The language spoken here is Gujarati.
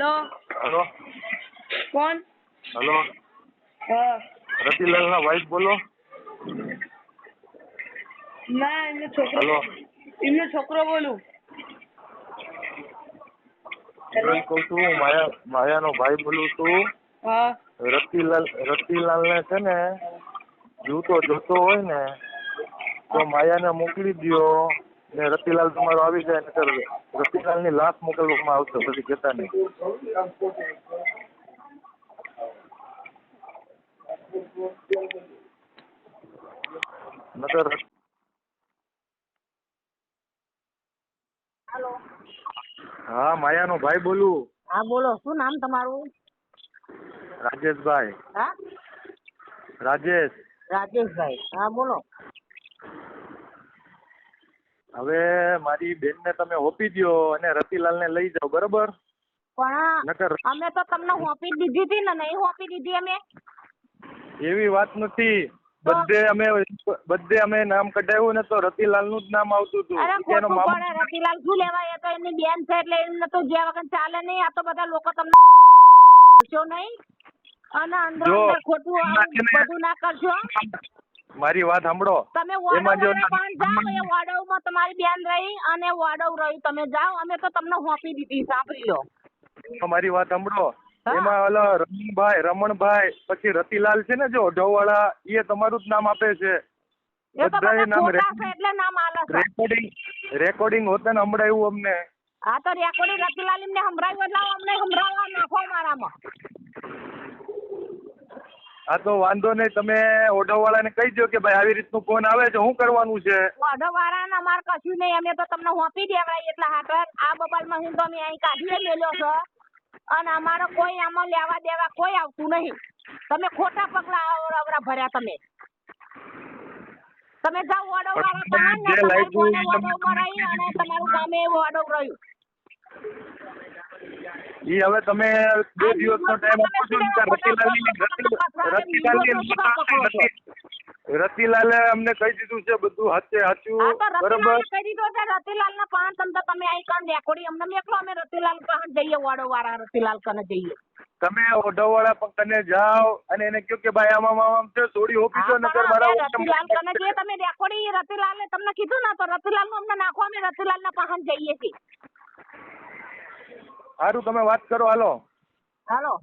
હેલો. હલો. કોણ? હલો. હા. રતિલાલના વાઇફ બોલો. ના એમનો છોકરો હલો. એમનો છોકરો બોલું. હું કહું છું માયા નો ભાઈ બોલું છું. હા. રતિલાલ ને છે ને જૂતો જોતો હોય ને તો માયાને મોકલી દ્યો. ને રતિલાલ તમારો આવી જાય નકર રતિલાલની લાશ મોકલવામાં આવશે પછી કહેતા નહીં નગર હા માયાનો ભાઈ બોલું. હા બોલો શું નામ તમારું? રાજેશભાઈ. હા? રાજેશ. રાજેશભાઈ. હા બોલો. હવે મારી બેનને તમે હોપી દ્યો અને રતિલાલને લઈ જાઓ બરોબર? પણ અમે તો તમને હોપી દીધી હતી ને નહીં હોપી દીધી અમે? એવી વાત નથી. બધે અમે બધે અમે નામ કઢાવ્યું ને તો રતિલાલનું જ નામ આવતું હતું. અરે એનો ખોટું મામો રતિલાલ શું લેવા એ તો એમની બેન છે એટલે એમને તો જ્યાં વગર ચાલે નહીં. આ તો બધા લોકો તમને કરશો નહીં. અને અંદર અંદર ખોટું ને- બધું ના કરશો. મારી વાત સાંભળો. તમે વાડોમાં તમારી બેન રહી અને વાડો રહ્યું તમે જાઓ અમે તો તમને હોપી દીધી સાંભળી લો. મારી વાત સાંભળો. એમાં ઓલા રમણભાઈ રમણભાઈ પછી રતિલાલ છે ને જો અઢોવાળા એ તમારું જ નામ આપે છે. રેકોર્ડિંગ રેકોર્ડિંગ હોતે ને સંભળાયું અમને. આ તો રેકોર્ડિંગ રતિલાલ એમને હમણાં એટલે અમને હમણાં નાખો મારામાં. હા તો વાંધો નહીં તમે ઓઢવવાળાને કહી દો કે ભાઈ આવી રીતનું ફોન આવે છે શું કરવાનું છે? ઓટો વાળાને અમારે કશું નહીં અમે તો તમને હોપી દેવાય એટલા હાટર આ બબાલમાં હું તો અમે અહીં કાઢીએ મેલ્યો છો. અને અમારો કોઈ આમાં લેવા દેવા કોઈ આવતું નહીં. તમે ખોટા પગલા અવરા ભર્યા તમે. તમે જાઓ ઓડો વાળા તમારું ગામે ઓડો રહ્યું. ઈ હવે તમે બે દિવસનો ટાઈમ આપો છો રતિલાલની રતિલાલે અમને કહી દીધું છે બધું હાચે હાચું. બરોબર? કહી દીધું છે રતિલાલ ના પાન તમને તમે અહીં કણ રેકોડી અમને મેકલો અમે રતિલાલ પાસે જઈએ વાડો વાળા રતિલાલ કને જઈએ. તમે ઓઢો વાળા કને જાઓ અને એને કહો કે ભાઈ આમાં આમ તો છે થોડી ઓફિસો નગર મારા રતિલાલ કને જઈએ તમે રેકોડી રતિલાલે તમને કીધું ને તો રતિલાલનું અમને નાખો અમે રતિલાલ ના પાસે જઈએ છીએ. સારું તમે વાત કરો હાલો. હાલો.